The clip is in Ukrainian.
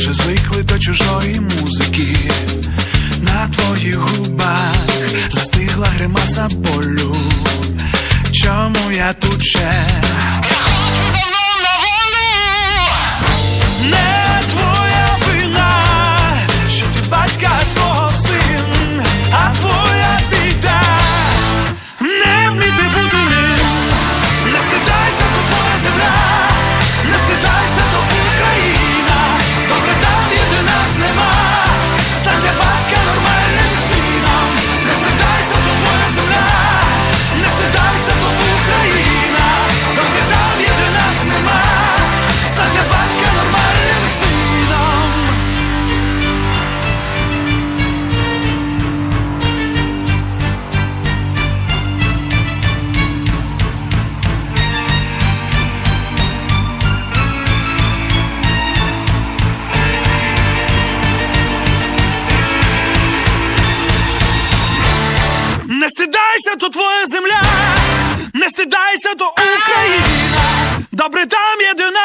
вже звикли до чужої музики, на твоїх губах застигла гримаса болю. Чому я тут ще? Najlepsza to Ukraina. Dobry tam jedyna